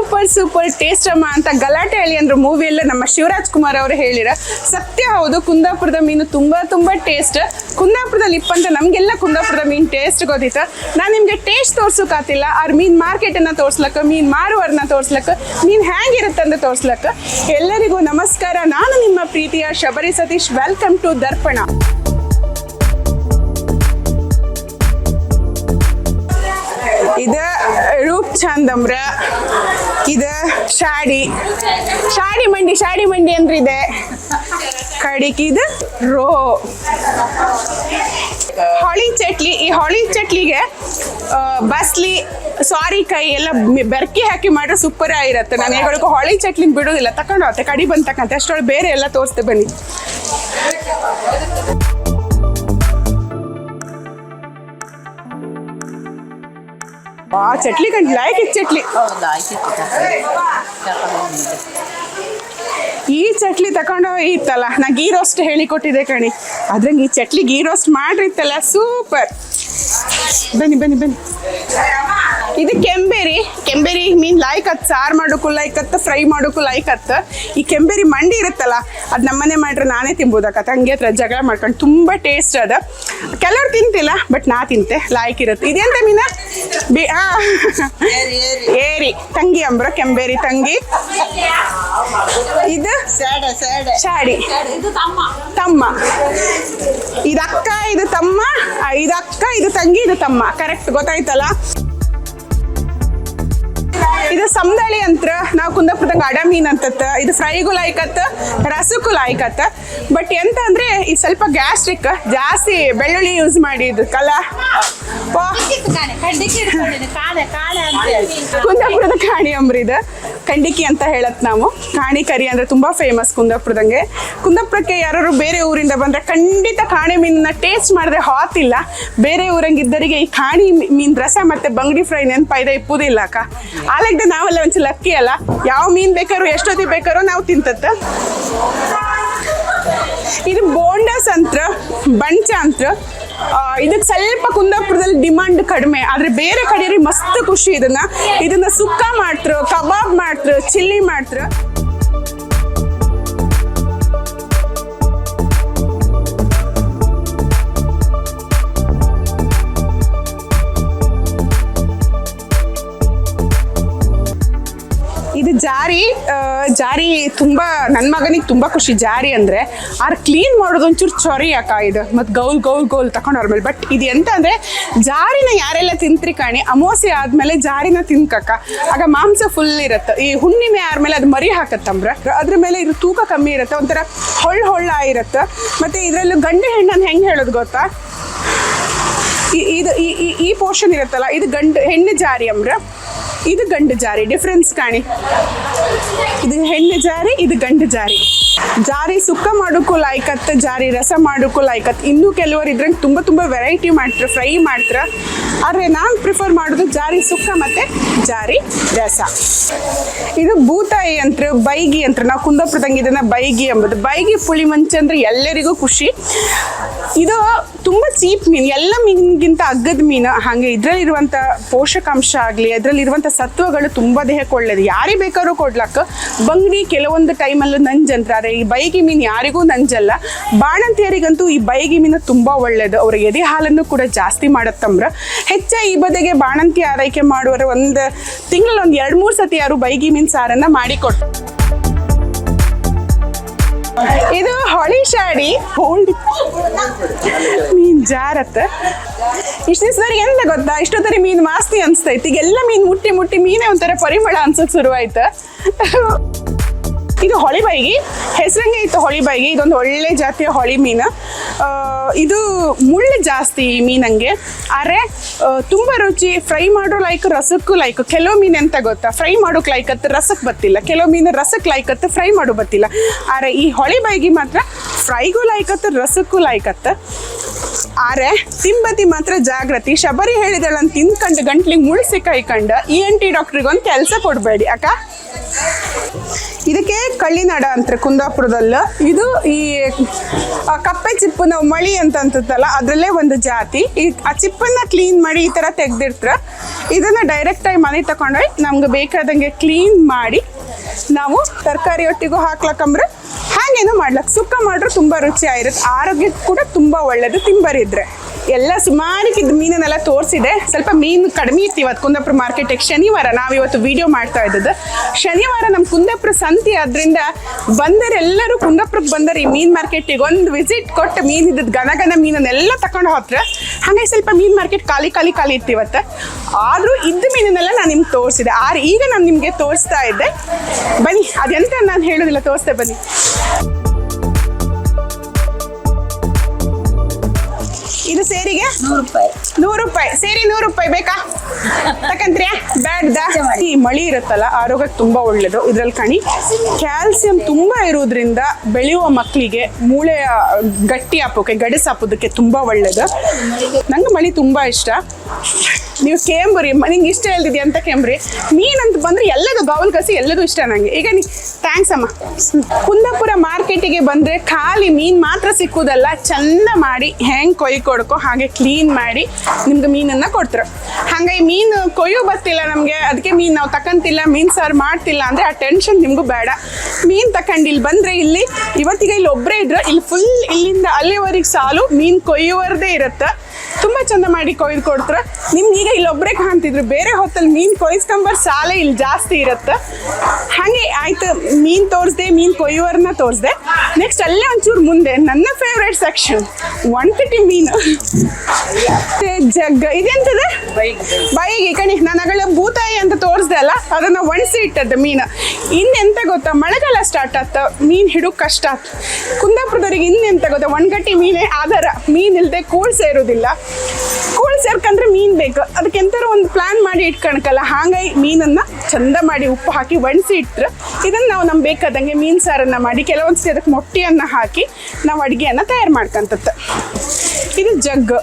Super super taste ಅಮ್ಮ ಅಂತ ಗಲಾಟೆ ಹೇಳಿ ಅಂದ್ರೆ ಮೂವಿಯಲ್ಲ ನಮ್ಮ ಶಿವರಾಜ್ ಕುಮಾರ್ ಅವರು ಹೇಳಿರ ಸತ್ಯ ಹೌದು, ಕುಂದಾಪುರದ ಮೀನು ತುಂಬಾ ತುಂಬಾ ಟೇಸ್ಟ್ ಕುಂದಾಪುರದಲ್ಲಿ ಇಪ್ಪಂತ ನಮಗೆಲ್ಲ ಕುಂದಾಪುರದ ಮೀನು ಟೇಸ್ಟ್ ಗೊತ್ತಿತ್ತು. ನಾನು ನಿಮಗೆ ಟೇಸ್ಟ್ ತೋರ್ಸೋಕಾತಿಲ್ಲ ಅವ್ರ ಮೀನು ಮಾರ್ಕೆಟನ್ನು ತೋರ್ಸ್ಲಕ್ಕ, ಮೀನು ಮಾರುವವ್ರನ್ನ ತೋರ್ಸ್ಲಕ್ಕ, ಮೀನು ಹೇಗಿರುತ್ತಂತ ತೋರ್ಸ್ಲಕ್ಕ. ಎಲ್ಲರಿಗೂ ನಮಸ್ಕಾರ, ನಾನು ನಿಮ್ಮ ಪ್ರೀತಿಯ Shabari Satish. Welcome to Darpana. ಇದ ರೂಪ್ ಚಂದಮ್ರ ಇದ ಶಾಡಿ. ಶಾಡಿ ಮಂಡಿ ಶಾಡಿ ಮಂಡಿ ಅಂದ್ರೆ ಇದೆ ಕಡಿಕ್ ರೋ. ಹೊಳಿ ಚಟ್ಲಿ, ಈ ಹೊಳಿ ಚಟ್ಲಿಗೆ ಬಸ್ಲಿ ಸಾರಿ ಕೈ ಎಲ್ಲ ಬೆರ್ಕಿ ಹಾಕಿ ಮಾಡ್ರೆ ಸೂಪರ್ ಆಗಿರತ್ತೆ. ನಾನು ಹೇಳಬೇಕು ಹೊಳಿ ಚಟ್ಲಿನ ಬಿಡೋದಿಲ್ಲ. ತಕೊಂಡು ಕಡಿ ಬಂದ್ ತಕ್ಕಂತೆ ಅಷ್ಟೊಳಗೆ ಬೇರೆ ಎಲ್ಲ ತೋರಿಸ್ತೆ ಬನ್ನಿ. ಚಟ್ಲಿ ಕಂಡು ಲೈಕ್ ಈ ಚಟ್ಲಿ. ಈ ಚಟ್ಲಿ ತಗೊಂಡೋಗಿ ಇತ್ತಲ್ಲ ನಾ ಗೀ ರೋಸ್ಟ್ ಹೇಳಿ ಕೊಟ್ಟಿದ್ದೆ ಕಣಿ. ಅದ್ರಂಗೆ ಈ ಚಟ್ಲಿ ಗೀ ರೋಸ್ಟ್ ಮಾಡಿರ್ತಲ್ಲ ಸೂಪರ್. ಬನ್ನಿ ಬನ್ನಿ ಬನ್ನಿ. ಇದು ಕೆಂಬೇರಿ. ಕೆಂಬೇರಿ ಮೀನ್ ಲೈಕ್ ಹತ್ ಸಾರು ಮಾಡೋಕ್ಕೂ ಲೈಕ್ ಹತ್ತು ಫ್ರೈ ಮಾಡೋಕ್ಕೂ ಲೈಕ್ ಹತ್ತು ಈ ಕೆಂಬೇರಿ ಮಂಡಿ ಇರುತ್ತಲ್ಲ ಅದು ನಮ್ಮನೆ ಮಾಡ್ರೆ ನಾನೇ ತಿನ್ಬೋದಕ್ಕತ್ತ ತಂಗಿ ಹತ್ರ ಜಗಳ ಮಾಡ್ಕೊಂಡು ತುಂಬ ಟೇಸ್ಟ್ ಅದ. ಕೆಲವ್ರು ತಿಂತಿಲ್ಲ ಬಟ್ ನಾ ತಿಂತೆ. ಲೈಕ್ ಇರುತ್ತೆ. ಇದೆಂತ ಮೀನ? ಬಿ ಏರಿ. ತಂಗಿ ಅಂಬ್ರ ಕೆಂಬೇರಿ ತಂಗಿ. ಇದು ಶಾಡಿ. ಇದು ತಮ್ಮ. ಇದು ಅಕ್ಕ ಇದು ತಮ್ಮ. ಇದಕ್ಕ ಇದು ಅಕ್ಕ ಇದು ತಂಗಿ ಇದು ತಮ್ಮ. ಕರೆಕ್ಟ್ ಗೊತ್ತಾಯ್ತಲ್ಲ? ಇದು ಸಮದಳಿ ಅಂತ ನಾವು ಕುಂದಾಪುರದಾಗ ಅಡ ಮೀನ್ ಅಂತತ್ತ ಇದು ಫ್ರೈಗೂ ಲಾಯ್ಕತ್ತ ರಸಕ್ಕೂ ಲಾಯ್ಕತ್ತ ಬಟ್ ಎಂತ ಅಂದ್ರೆ ಈ ಸ್ವಲ್ಪ ಗ್ಯಾಸ್ಟ್ರಿಕ್, ಜಾಸ್ತಿ ಬೆಳ್ಳುಳ್ಳಿ ಯೂಸ್ ಮಾಡಿ ಇದು ವಾ ಕುಂದಾಪುರದ ಕಾಣಿ ಅಂಬ್ರಿ ಇದೆ. ಕಂಡಿಕಿ ಅಂತ ಹೇಳತ್ ನಾವು. ಕಾಣಿ ಕರಿ ಅಂದ್ರೆ ತುಂಬಾ ಫೇಮಸ್ ಕುಂದಾಪುರದಂಗೆ. ಕುಂದಾಪುರಕ್ಕೆ ಯಾರು ಬೇರೆ ಊರಿಂದ ಬಂದ್ರೆ ಖಂಡಿತ ಕಾಣಿ ಮೀನನ್ನ ಟೇಸ್ಟ್ ಮಾಡಿದ್ರೆ ಹಾತಿಲ್ಲ ಬೇರೆ ಊರಂಗಿದ್ದರಿಗೆ ಈ ಕಾಣಿ ಮೀನ್ ರಸ ಮತ್ತೆ ಬಂಗಡಿ ಫ್ರೈ ನೆನಪಾಯ್ದೆ ಇಪ್ಪುದಿಲ್ಲ ಅಕ್ಕ. ಆಲಗ್ದೆ ನಾವೆಲ್ಲ ಒಂಚೂರು ಲಕ್ಕಿ ಅಲ್ಲ. ಯಾವ ಮೀನ್ ಬೇಕಾದ್ರು ಎಷ್ಟೊತ್ತಿಗೆ ಬೇಕಾರೋ ನಾವು ತಿಂತತ್ತ ಇದು ಬೋಂಡಸ್ ಅಂತ ಬಂಚ ಅಂತ ಇದಕ್ಕೆ ಸ್ವಲ್ಪ ಕುಂದಾಪುರದಲ್ಲಿ ಡಿಮಾಂಡ್ ಕಡಿಮೆ, ಆದರೆ ಬೇರೆ ಕಡೆ ಮಸ್ತ್ ಖುಷಿ ಇದನ್ನ. ಇದನ್ನ ಸುಕ್ಕ ಮಾಡ್ತ್ರು, ಕಬಾಬ್ ಮಾಡ್ತ್ರು, ಚಿಲ್ಲಿ ಮಾಡ್ತ್ರು. ಜಾರಿ ತುಂಬಾ ನನ್ನ ಮಗನಿಗೆ ತುಂಬಾ ಖುಷಿ ಜಾರಿ ಅಂದ್ರೆ, ಆರ್ ಕ್ಲೀನ್ ಮಾಡೋದು ಒಂಚೂರು ಚೊರಿ ಅಕ್ಕ ಇದು. ಮತ್ತು ಗೌಲ್ ಗೌಲ್ ಗೌಲ್ ತಗೊಂಡವ್ರ ಮೇಲೆ. ಬಟ್ ಇದು ಎಂತ ಅಂದ್ರೆ, ಜಾರಿನ ಯಾರೆಲ್ಲ ತಿಂತ್ರಿ ಕಾಣಿ, ಅಮಾವಾಸ್ಯೆ ಆದ್ಮೇಲೆ ಜಾರಿನ ತಿನ್ಕಕ್ಕ. ಆಗ ಮಾಂಸ ಫುಲ್ ಇರತ್ತೆ. ಈ ಹುಣ್ಣಿಮೆ ಆದ್ಮೇಲೆ ಅದು ಮರಿ ಹಾಕತ್ತಂಬ್ರ. ಅದ್ರ ಮೇಲೆ ಇದು ತೂಕ ಕಮ್ಮಿ ಇರುತ್ತೆ, ಒಂಥರ ಹೊಳ್ಳ ಹೊಳ್ಳ ಇರುತ್ತೆ. ಮತ್ತೆ ಇದರಲ್ಲೂ ಗಂಡು ಹೆಣ್ಣನ್ನು ಹೆಂಗೆ ಹೇಳೋದು ಗೊತ್ತಾ? ಇದು ಈ- ಈ ಪೋರ್ಷನ್ ಇರುತ್ತಲ್ಲ, ಇದು ಗಂಡು, ಹೆಣ್ಣು ಜಾರಿ ಅಂಬ್ರ. ಇದು ಗಂಡು ಜಾರಿ ಡಿಫ್ರೆನ್ಸ್ ಕಾಣಿ. ಇದು ಹೆಣ್ಣು ಜಾರಿ, ಇದು ಗಂಡು ಜಾರಿ. ಜಾರಿ ಸುಕ್ಕ ಮಾಡೋಕ್ಕೂ ಲಾಯ್ಕತ್ ಜಾರಿ ರಸ ಮಾಡೋಕ್ಕೂ ಲಾಯ್ಕತ್ ಇನ್ನೂ ಕೆಲವರು ಇದ್ರಂಗೆ ತುಂಬ ತುಂಬ ವೆರೈಟಿ ಮಾಡ್ತಾರೆ ಫ್ರೈ ಮಾಡ್ತಾರೆ. ಆದರೆ ನಾನು ಪ್ರಿಫರ್ ಮಾಡೋದು ಜಾರಿ ಸುಕ್ಕ ಮತ್ತು ಜಾರಿ ರಸ. ಇದು ಬೂತಾಯಿ ಯಂತ್ರ, ಬೈಗಿ ಯಂತ್ರ. ನಾವು ಕುಂದಾಪುರದಂಗೆ ಇದನ್ನು ಬೈಗಿ ಎಂಬುದು. ಬೈಗಿ ಪುಳಿ ಮಂಚ ಅಂದ್ರೆ ಎಲ್ಲರಿಗೂ ಖುಷಿ. ಇದು ತುಂಬಾ ಚೀಪ್ ಮೀನು, ಎಲ್ಲ ಮೀನಿಗಿಂತ ಅಗ್ಗದ ಮೀನು. ಹಾಗೆ ಇದರಲ್ಲಿರುವಂಥ ಪೋಷಕಾಂಶ ಆಗಲಿ ಅದರಲ್ಲಿರುವಂಥ ಸತ್ವಗಳು ತುಂಬಾ ದೇಹಕ್ಕೆ ಒಳ್ಳೇದು ಯಾರಿಗೆ ಬೇಕಾದ್ರೂ ಕೊಡ್ಲಕ್ಕ ಬಂಗಡಿ ಕೆಲವೊಂದು ಟೈಮಲ್ಲೂ ನಂಜಂತಾರೆ ಈ ಬೈಗಿ ಮೀನು ಯಾರಿಗೂ ನಂಜಲ್ಲ. ಬಾಣಂತಿಯರಿಗಂತೂ ಈ ಬೈಗಿ ಮೀನು ತುಂಬಾ ಒಳ್ಳೇದು. ಅವರ ಎದೆ ಹಾಲನ್ನು ಕೂಡ ಜಾಸ್ತಿ ಮಾಡತ್ತಂಬ್ರ ಹೆಚ್ಚಾಗಿ ಈ ಬದೆಗೆ ಬಾಣಂತಿ ಆರೈಕೆ ಮಾಡುವರ ಒಂದು ತಿಂಗಳಲ್ಲಿ ಒಂದು ಎರಡು ಮೂರು ಸತಿ ಯಾರು ಬೈಗಿ ಮೀನು ಸಾರನ್ನ ಮಾಡಿಕೊಟ್ಟು ಇದು ಹೊಳಿ ಶಾಡಿ. ಹೋಲ್ಡ್ ಮೀನ್ ಜಾರತ್ತ. ಇಷ್ಟು ದಿವಸದವ್ರಿಗೆ ಎಂತ ಗೊತ್ತಾ? ಇಷ್ಟೊತ್ತರಿ ಮೀನ್ ಮಾಸ್ತಿ ಅನ್ಸ್ತೈತಿ ಈಗೆಲ್ಲ ಮೀನ್ ಮುಟ್ಟಿ ಮುಟ್ಟಿ ಮೀನೇ ಒಂಥರ ಪರಿಮಳ ಅನ್ಸಕ್ ಶುರುವಾಯ್ತು. ಇದು ಹೊಳಿಬೈಗಿ. ಹೆಸರಂಗೆ ಇತ್ತು ಹೊಳಿಬೈಗಿ. ಇದೊಂದು ಒಳ್ಳೆ ಜಾತಿಯ ಹೊಳಿ ಮೀನು. ಇದು ಮುಳ್ಳು ಜಾಸ್ತಿ ಈ ಮೀನಂಗೆ ಆದರೆ ತುಂಬ ರುಚಿ. ಫ್ರೈ ಮಾಡೋ ಲೈಕ್ ರಸಕ್ಕೂ ಲೈಕ್ ಕೆಲವು ಮೀನು ಎಂತ ಗೊತ್ತಾ? ಫ್ರೈ ಮಾಡೋಕೆ ಲೈಕತ್ತು ರಸಕ್ಕೆ ಬತ್ತಿಲ್ಲ ಕೆಲವು ಮೀನು ರಸಕ್ಕೆ ಲೈಕ್ ಲೈಕತ್ತು ಫ್ರೈ ಮಾಡೋ ಬತ್ತಿಲ್ಲ ಆದರೆ, ಈ ಹೊಳಿಬೈಗಿ ಮಾತ್ರ ಫ್ರೈಗೂ ಲೈಕತ್ತು ರಸಕ್ಕೂ ಲೈಕತ್ತು ಆರೆ ತಿಂಬತಿ ಮಾತ್ರ ಜಾಗೃತಿ ಶಬರಿ ಹೇಳಿದಳಂತ ತಿನ್ಕಂಡು, ಗಂಟ್ಲಿಗೆ ಮುಳ್ಸಿ ಕೈಕಂಡು ಇ ಎನ್ ಟಿ ಡಾಕ್ಟ್ರಿಗೊಂದು ಕೆಲಸ ಕೊಡಬೇಡಿ, ಅಕ್ಕ. ಇದಕ್ಕೆ ಕಳ್ಳಿನಾಡ ಅಂತಾರೆ, ಕುಂದಾಪುರದಲ್ಲ. ಇದು ಈ ಕಪ್ಪೆ ಕಪ್ಪೆ ನಾವು ಮಳಿ ಅಂತ ಅಂತದಲ್ಲ ಅದರಲ್ಲೇ ಒಂದು ಜಾತಿ. ಈ, ಆ ಚಿಪ್ಪನ್ನ ಕ್ಲೀನ್ ಮಾಡಿ ಈ ಥರ ತೆಗ್ದಿರ್ತಾರೆ. ಇದನ್ನ ಡೈರೆಕ್ಟ್ ಆಗಿ ಮನೆಗೆ ತಗೊಂಡೋಗಿ ನಮ್ಗೆ ಬೇಕಾದಂಗೆ ಕ್ಲೀನ್ ಮಾಡಿ ನಾವು ತರಕಾರಿ ಒಟ್ಟಿಗೂ ಹಾಕ್ಲಕ್ಕಂಬ್ರೆ ಹಾಗೇನು ಮಾಡ್ಲಕ್ ಸುಕ್ಕ ಮಾಡ್ರೆ ತುಂಬಾ ರುಚಿಯಾಗಿರುತ್ತೆ. ಆರೋಗ್ಯಕ್ಕೆ ಕೂಡ ತುಂಬಾ ಒಳ್ಳೇದು ತಿಂಬರಿದ್ರೆ. ಎಲ್ಲ ಸುಮಾರಿಗಿದ್ದ ಮೀನನ್ನೆಲ್ಲ ತೋರಿಸಿದೆ. ಸ್ವಲ್ಪ ಮೀನು ಕಡಿಮೆ ಇತ್ತು ಇವತ್ತು ಕುಂದಾಪುರ ಮಾರ್ಕೆಟಿಗೆ. ಶನಿವಾರ ನಾವಿವತ್ತು ವಿಡಿಯೋ ಮಾಡ್ತಾ ಇದ್ದದ್ದು. ಶನಿವಾರ ನಮ್ಮ ಕುಂದಾಪುರ ಸಂತಿ ಆದ್ರಿಂದ ಬಂದರೆಲ್ಲರೂ ಕುಂದಾಪುರಕ್ಕೆ ಬಂದರೆ ಈ ಮೀನು ಮಾರ್ಕೆಟಿಗೆ ಒಂದು ವಿಸಿಟ್ ಕೊಟ್ಟು ಮೀನು ಇದ್ದದ್ದು ಗನ ಗನ ಮೀನನ್ನೆಲ್ಲ ತಕೊಂಡು ಹೋತ್ರ ಹಾಗೆ ಸ್ವಲ್ಪ ಮೀನ್ ಮಾರ್ಕೆಟ್ ಖಾಲಿ ಖಾಲಿ ಖಾಲಿ ಇತ್ತು ಇವತ್ತು. ಆದರೂ ಇದ್ದ ಮೀನನ್ನೆಲ್ಲ ನಾನು ನಿಮ್ಗೆ ತೋರಿಸಿದೆ. ಆದ್ರೆ ಈಗ ನಾನು ನಿಮಗೆ ತೋರಿಸ್ತಾ ಇದ್ದೆ. ಬನ್ನಿ, ಅದೆಂತ ನಾನು ಹೇಳೋದಿಲ್ಲ, ತೋರಿಸ್ತೇ ಬನ್ನಿ. ಇದು ಸೇರಿಗೆ? ನೂರು ರೂಪಾಯಿ ನೂರು ರೂಪಾಯಿ ಸೇರಿ ನೂರು ರೂಪಾಯಿ ಬೇಕಾ ತಕಂತ್ರಿಯಾ ಬ್ಯಾಡ್ ಈ ಮಳಿ ಇರುತ್ತಲ್ಲ ಆರೋಗ್ಯಕ್ಕೆ ತುಂಬಾ ಒಳ್ಳೇದು. ಇದ್ರಲ್ಲಿ ಕಣಿ ಕ್ಯಾಲ್ಸಿಯಂ ತುಂಬಾ ಇರೋದ್ರಿಂದ ಬೆಳೆಯುವ ಮಕ್ಕಳಿಗೆ ಮೂಳೆಯ ಗಟ್ಟಿ ಹಾಪೋಕೆ ಗಡಸ್ ಹಾಕೋದಕ್ಕೆ ತುಂಬಾ ಒಳ್ಳೇದು. ನಂಗೆ ಮಳಿ ತುಂಬಾ ಇಷ್ಟ. ನೀವು ಕೇಂಬ್ರಿ ನಿಂಗೆ ಇಷ್ಟ ಹೇಳ್ತಿದ್ಯಾ ಅಂತ ಕೇಂಬ್ರಿ. ಮೀನ್ ಅಂತ ಬಂದ್ರೆ ಎಲ್ಲದು ಬೌಲ್ ಕಸಿ ಎಲ್ಲದೂ ಇಷ್ಟ ನಂಗೆ. ಈಗ ನೀ ಥ್ಯಾಂಕ್ಸ್ ಅಮ್ಮ. ಕುಂದಾಪುರ ಮಾರ್ಕೆಟಿಗೆ ಬಂದ್ರೆ ಖಾಲಿ ಮೀನ್ ಮಾತ್ರ ಸಿಕ್ಕುದಲ್ಲ, ಚಂದ ಮಾಡಿ ಹೆಂಗ್ ಕೊಯ್ ಕೊಡ್ಕೊ ಹಾಗೆ ಕ್ಲೀನ್ ಮಾಡಿ ನಿಮ್ಗೆ ಮೀನನ್ನ ಕೊಡ್ತಾರೆ. ಹಂಗೆ ಈ ಮೀನು ಕೊಯ್ಯೋ ಬರ್ತಿಲ್ಲ ನಮಗೆ ಅದಕ್ಕೆ ಮೀನ್ ನಾವು ತಕಂತಿಲ್ಲ, ಮೀನ್ ಸಾರು ಮಾಡ್ತಿಲ್ಲ ಅಂದ್ರೆ ಆ ಟೆನ್ಷನ್ ನಿಮ್ಗೂ ಬೇಡ. ಮೀನ್ ತಕೊಂಡು ಇಲ್ಲಿ ಬಂದ್ರೆ ಇಲ್ಲಿ, ಇವತ್ತಿಗೆ ಇಲ್ಲಿ ಒಬ್ಬರೇ ಇದ್ರೆ, ಇಲ್ಲಿ ಫುಲ್ ಇಲ್ಲಿಂದ ಅಲ್ಲಿವರೆಗೆ ಸಾಲು ಮೀನ್ ಕೊಯ್ಯುವರದೇ ಇರುತ್ತೆ. ತುಂಬಾ ಚಂದ ಮಾಡಿ ಕೊಯ್ದು ಕೊಡ್ತಾರೆ. ನಿಮ್ಗೆ ಈಗ ಇಲ್ಲಿ ಒಬ್ಬರೇ ಕಾಣ್ತಿದ್ರು. ಬೇರೆ ಹೊತ್ತಲ್ಲಿ ಮೀನ್ ಕೊಯ್ಸ್ಕೊಂಬರ್ ಸಾಲೆ ಇಲ್ಲಿ ಜಾಸ್ತಿ ಇರುತ್ತೆ. ಹಾಗೆ ಆಯ್ತು, ಮೀನ್ ತೋರಿಸ್ದೆ, ಮೀನ್ ಕೊಯ್ಯುವರ್ನ ತೋರಿಸ್ದೆ. ನೆಕ್ಸ್ಟ್ ಅಲ್ಲೇ ಒಂಚೂರು ಮುಂದೆ ನನ್ನ ಫೇವ್ರೇಟ್ ಸೆಕ್ಷನ್ ಒನ್ ಫಿಫ್ಟಿ ಮೀನು. ಜಗ್ಗ, ಇದೆಂತದೆ? ಬೈಗೆ, ಕಣಿ, ನಾನು ಅಗಳ ಭೂತಾಯಿ ಅಂತ ತೋರಿಸ್ದೆ ಅಲ್ಲ, ಅದನ್ನ ಒಣಸಿ ಇಟ್ಟದ್ದು ಮೀನು. ಇನ್ನೆಂತ ಗೊತ್ತಾ? ಮಳೆಗಾಲ ಸ್ಟಾರ್ಟ್ ಆತ, ಮೀನ್ ಹಿಡು ಕಷ್ಟ ಆತ್. ಕುಂದಾಪುರದವ್ರಿಗೆ ಇನ್ನೆಂತ ಗೊತ್ತಾ? ಒಣಗಟ್ಟಿ ಮೀನೇ ಆಧಾರ. ಮೀನ್ ಇಲ್ಲದೆ ಕೂಳ್ ಸೇರೋದಿಲ್ಲ. ಕೂಳ್ ಸೇರ್ಕಂದ್ರೆ ಮೀನ್ ಬೇಕು. ಅದಕ್ಕೆ ಎಂತಾರು ಒಂದು ಪ್ಲಾನ್ ಮಾಡಿ ಇಟ್ಕಣಕಲ್ಲ. ಹಾಗಾಗಿ ಮೀನನ್ನ ಚಂದ ಮಾಡಿ ಉಪ್ಪು ಹಾಕಿ ಒಣಸಿ ಇಟ್ರು. ಇದನ್ನ ನಾವು ನಮ್ಗೆ ಬೇಕಾದಂಗೆ ಮೀನ್ ಸಾರನ್ನ ಮಾಡಿ ಕೆಲವೊಂದ್ಸತಿ ಅದಕ್ಕೆ ಮೊಟ್ಟೆಯನ್ನ ಹಾಕಿ ನಾವು ಅಡಿಗೆಯನ್ನ ತಯಾರು ಮಾಡ್ಕಂತ ಇದು ಜಗ್.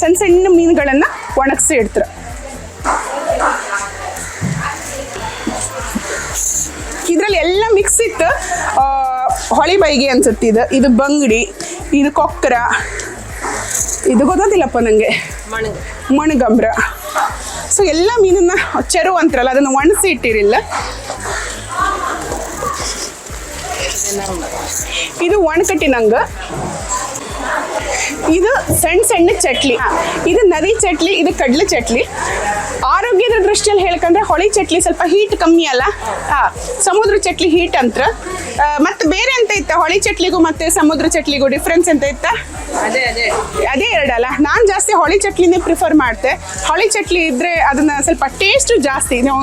ಸಣ್ಣ ಸಣ್ಣ ಮೀನುಗಳನ್ನ ಒಣಗಿಸಿ ಇಡ್ತಾರೆ ಇದ್ರಲ್ಲಿ ಎಲ್ಲ ಮಿಕ್ಸ್ ಇತ್ತು. ಹೊಳಿ ಬೈಗೆ ಅನ್ಸುತ್ತೆ ಇದು. ಇದು ಬಂಗಡಿ, ಇದು ಕೊಕ್ಕರ ಇದು ಗೊತ್ತಿಲ್ಲಪ್ಪ ನನಗೆ ಮಣಗಂಬ್ರ. ಸೊ ಎಲ್ಲ ಮೀನನ್ನ ಚೆರು ಅಂತಾರಲ್ಲ ಅದನ್ನು ಒಣಸಿ ಇಟ್ಟಿರಿಲ್ಲ. ಇದು ಒಣಕಟ್ಟಿ ನಂಗೆ ಇದು ಸಣ್ಣ ಸಣ್ಣ ಚಟ್ಲಿ. ಇದು ನದಿ ಚಟ್ಲಿ ಇದು ಕಡ್ಲೆ ಚಟ್ಲಿ. ಆರೋಗ್ಯದ ದೃಷ್ಟಿಯಲ್ಲಿ ಹೇಳ್ಕಂದ್ರೆ ಹೊಳಿ ಚಟ್ಲಿ ಸ್ವಲ್ಪ ಹೀಟ್ ಕಮ್ಮಿ ಅಲ್ಲ? ಸಮುದ್ರ ಚಟ್ಲಿ ಹೀಟ್ ಅಂತ ಮತ್ತೆ ಬೇರೆ ಅಂತ ಇತ್ತ? ಹೊಳಿ ಚಟ್ಲಿಗೂ ಮತ್ತೆ ಸಮುದ್ರ ಚಟ್ಲಿಗೂ ಡಿಫ್ರೆನ್ಸ್ ಅಂತ ಇತ್ತ? ಅದೇ ಅದೇ. ಅದೇ ಎರಡಲ್ಲ. ನಾನು ಜಾಸ್ತಿ ಹೊಳಿ ಚಟ್ಲಿನೇ ಪ್ರಿಫರ್ ಮಾಡ್ತೆ. ಹೊಳಿ ಚಟ್ಲಿ ಇದ್ರೆ ಅದನ್ನ ಸ್ವಲ್ಪ ಟೇಸ್ಟ್ ಜಾಸ್ತಿ. ನಾವು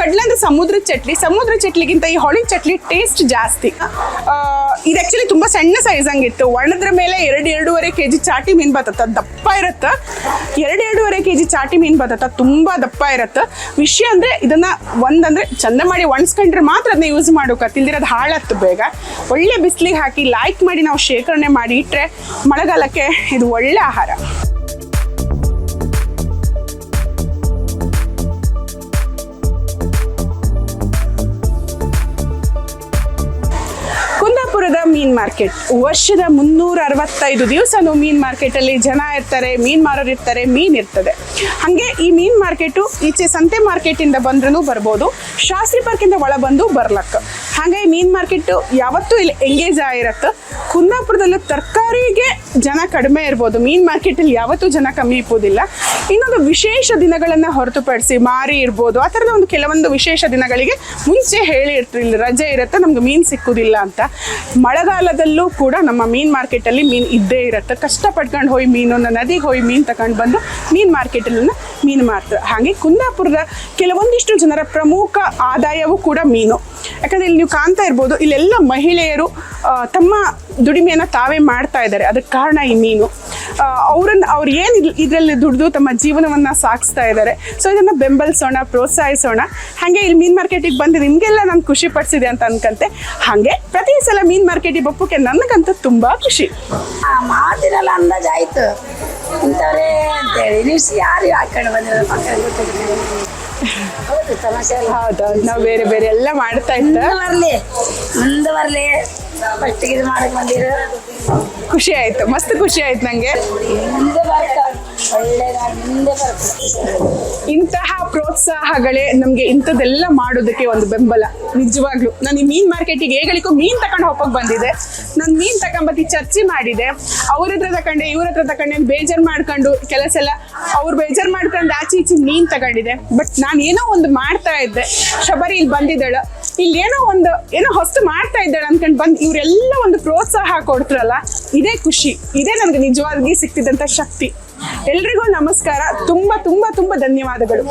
ಕಡ್ಲೆ ಅಂದ್ರೆ ಸಮುದ್ರ ಚಟ್ಲಿ ಸಮುದ್ರ ಚಟ್ಲಿಗಿಂತ ಈ ಹೊಳಿ ಚಟ್ಲಿ ಟೇಸ್ಟ್ ಜಾಸ್ತಿ. ಇದು ಆಕ್ಚುಲಿ ತುಂಬಾ ಸಣ್ಣ ಸೈಜ್ ಹಂಗಿತ್ತು. ಒಣದ್ರ ಮೇಲೆ ಎರಡು ಎರಡೂವರೆ ಕೆ ಜಿ ಚಾಟಿ ಮೀನ್ ಬರ್ತತ್ತ ದಪ್ಪ ಇರತ್ತ. ಎರಡು ಎರಡೂವರೆ ಕೆ ಜಿ ಚಾಟಿ ಮೀನ್ ಬರ್ತತ್ತ ತುಂಬಾ ದಪ್ಪ ಇರತ್ತ. ವಿಷಯ ಅಂದ್ರೆ ಇದನ್ನ ಒಂದಂದ್ರೆ ಚಂದ ಮಾಡಿ ಒಣಸ್ಕೊಂಡ್ರೆ ಮಾತ್ರ ಅದನ್ನ ಯೂಸ್ ಮಾಡೋಕೆ ತಿಲ್ದಿರೋದು ಹಾಳತ್ತು ಬೇಗ. ಒಳ್ಳೆ ಬಿಸಿಲಿಗೆ ಹಾಕಿ ಲೈಕ್ ಮಾಡಿ ನಾವು ಶೇಖರಣೆ ಮಾಡಿ ಇಟ್ರೆ ಮಳೆಗಾಲಕ್ಕೆ ಇದು ಒಳ್ಳೆ ಆಹಾರ. ಮಾರ್ಕೆಟ್. ವರ್ಷದ ಮುನ್ನೂರ ಅರವತ್ತೈದು ದಿವಸನೂ ಮೀನ್ ಮಾರ್ಕೆಟ್ ಅಲ್ಲಿ ಜನ ಇರ್ತಾರೆ, ಮೀನ್ ಮಾರೋರು ಇರ್ತಾರೆ, ಮೀನ್ ಇರ್ತದೆ. ಹಾಗೆ ಈ ಮೀನ್ ಮಾರ್ಕೆಟು ಈಚೆ ಸಂತೆ ಮಾರ್ಕೆಟ್ ಇಂದ ಬಂದ್ರೂ ಬರ್ಬೋದು, ಶಾಸ್ತ್ರಿ ಪಾರ್ಕ್ ಇಂದ ಒಳ ಬಂದು ಬರ್ಲಕ್ಕ ಹಾಗೆ ಮೀನ್ ಮಾರ್ಕೆಟ್ ಯಾವತ್ತೂ ಇಲ್ಲಿ ಎಂಗೇಜ್ ಆಗಿರತ್ತೆ. ಕುಂದಾಪುರದಲ್ಲೂ ತರಕಾರಿಗೆ ಜನ ಕಡಿಮೆ ಇರ್ಬೋದು. ಮೀನ್ ಮಾರ್ಕೆಟ್ ಅಲ್ಲಿ ಯಾವತ್ತೂ ಜನ ಕಮ್ಮಿ ಇಪ್ಪೋದಿಲ್ಲ ಇನ್ನೊಂದು ವಿಶೇಷ ದಿನಗಳನ್ನು ಹೊರತುಪಡಿಸಿ ಮಾರಿ ಇರ್ಬೋದು. ಆ ಥರದ ಒಂದು ಕೆಲವೊಂದು ವಿಶೇಷ ದಿನಗಳಿಗೆ ಮುಂಚೆ ಹೇಳಿರ್ತೀವಿ ಇಲ್ಲಿ ರಜೆ ಇರುತ್ತೆ, ನಮ್ಗೆ ಮೀನು ಸಿಕ್ಕುದಿಲ್ಲ ಅಂತ. ಮಳೆಗಾಲದಲ್ಲೂ ಕೂಡ ನಮ್ಮ ಮೀನ್ ಮಾರ್ಕೆಟಲ್ಲಿ ಮೀನು ಇದ್ದೇ ಇರುತ್ತೆ. ಕಷ್ಟಪಟ್ಕೊಂಡು ಹೋಗಿ ಮೀನು ನದಿಗೆ ಹೋಗಿ ಮೀನು ತಗೊಂಡು ಬಂದು ಮೀನ್ ಮಾರ್ಕೆಟಲ್ಲಿ ಮೀನು ಮಾರ್ತಾರೆ ಹಾಗೆ ಕುಂದಾಪುರದ ಕೆಲವೊಂದಿಷ್ಟು ಜನರ ಪ್ರಮುಖ ಆದಾಯವೂ ಕೂಡ ಮೀನು. ಯಾಕಂದ್ರೆ ಇಲ್ಲಿ ನೀವು ಕಾಣ್ತಾ ಇರ್ಬೋದು, ಇಲ್ಲೆಲ್ಲ ಮಹಿಳೆಯರು ತಮ್ಮ ದುಡಿಮೆಯನ್ನು ತಾವೇ ಮಾಡ್ತಾ ಇದ್ದಾರೆ. ಅದಕ್ಕೆ ಕಾರಣ ಮೀನು ಅವ್ರನ್ನ ಅವ್ರು ಏನು ಇದರಲ್ಲಿ ದುಡಿದು ತಮ್ಮ ಜೀವನವನ್ನು ಸಾಗಿಸ್ತಾ ಇದ್ದಾರೆ ಸೊ ಇದನ್ನು ಬೆಂಬಲಿಸೋಣ, ಪ್ರೋತ್ಸಾಹಿಸೋಣ. ಹಾಗೆ ಇಲ್ಲಿ ಮೀನು ಮಾರ್ಕೆಟಿಗೆ ಬಂದು ನಿಮಗೆಲ್ಲ ನಾನು ಖುಷಿ ಪಡಿಸಿದೆ ಅಂತ ಅನ್ಕಂತೆ. ಹಾಗೆ ಪ್ರತಿ ಸಲ ಮೀನು ಮಾರ್ಕೆಟಿಗೆ ಬಪ್ಪಕ್ಕೆ ನನಗಂತೂ ತುಂಬ ಖುಷಿ. ಮಾತಿರಲ್ಲ ಅಂದಾಜಾಯ್ತು ಅಂತೇಳಿ ಯಾರು ಹಾಕೊಂಡು ಬಂದಿರೋ ಮಕ್ಕಳಿಗೆ ಹೌದೌದು. ನಾವು ಬೇರೆ ಬೇರೆ ಎಲ್ಲ ಮಾಡ್ತಾ ಇದ್ದ. ಮುಂದೆ ಬರ್ಲಿ ಮುಂದೆ ಬರ್ಲಿ ಫಸ್ಟಿಗೆ ಇದು ಮಾಡಕ್ ಬಂದಿರೋ. ಖುಷಿ ಆಯ್ತು. ಮಸ್ತ್ ಖುಷಿ ಆಯ್ತು ನಂಗೆ. ಮುಂದೆ ಬರ್ತಾವೆ ಇಂತಹ ಪ್ರೋತ್ಸಾಹಗಳೇ ನಮ್ಗೆ ಇಂಥದ್ದೆಲ್ಲ ಮಾಡೋದಕ್ಕೆ ಒಂದು ಬೆಂಬಲ, ನಿಜವಾಗ್ಲು. ನಾನು ಈ ಮೀನ್ ಮಾರ್ಕೆಟಿಗೆ ಹೇಗಳಿಕೋ ಮೀನ್ ತಕೊಂಡು ಹೋಗಕ್ ಬಂದಿದೆ ನಾನು ಮೀನ್ ತಕೊಂಬತ್ತಿ ಚರ್ಚೆ ಮಾಡಿದೆ. ಅವ್ರ ಹತ್ರ ತಕೊಂಡೆ, ಇವ್ರ ಹತ್ರ ತಕೊಂಡೆ ಬೇಜಾರ್ ಮಾಡ್ಕೊಂಡು ಕೆಲಸ ಎಲ್ಲ ಅವ್ರು ಬೇಜಾರ್ ಮಾಡ್ಕೊಂಡು ಆಚೆ ಈಚೆ ಮೀನ್ ತಗೊಂಡಿದೆ ಬಟ್ ನಾನು ಏನೋ ಒಂದು ಮಾಡ್ತಾ ಇದ್ದೆ. ಶಬರಿ ಇಲ್ಲಿ ಬಂದಿದ್ದಾಳ. ಇಲ್ಲಿ ಏನೋ ಒಂದು, ಏನೋ ಹೊಸ್ತು ಮಾಡ್ತಾ ಇದ್ದಾಳೆ ಅನ್ಕೊಂಡು ಬಂದು ಇವರೆಲ್ಲ ಒಂದು ಪ್ರೋತ್ಸಾಹ ಕೊಡ್ತಾರಲ್ಲ, ಇದೇ ಖುಷಿ. ಇದೇ ನನಗೆ ನಿಜವಾಗಿ ಸಿಕ್ತಿದ್ದಂಥ ಶಕ್ತಿ. ಎಲ್ರಿಗೂ ನಮಸ್ಕಾರ. ತುಂಬಾ ತುಂಬಾ ತುಂಬಾ ಧನ್ಯವಾದಗಳು.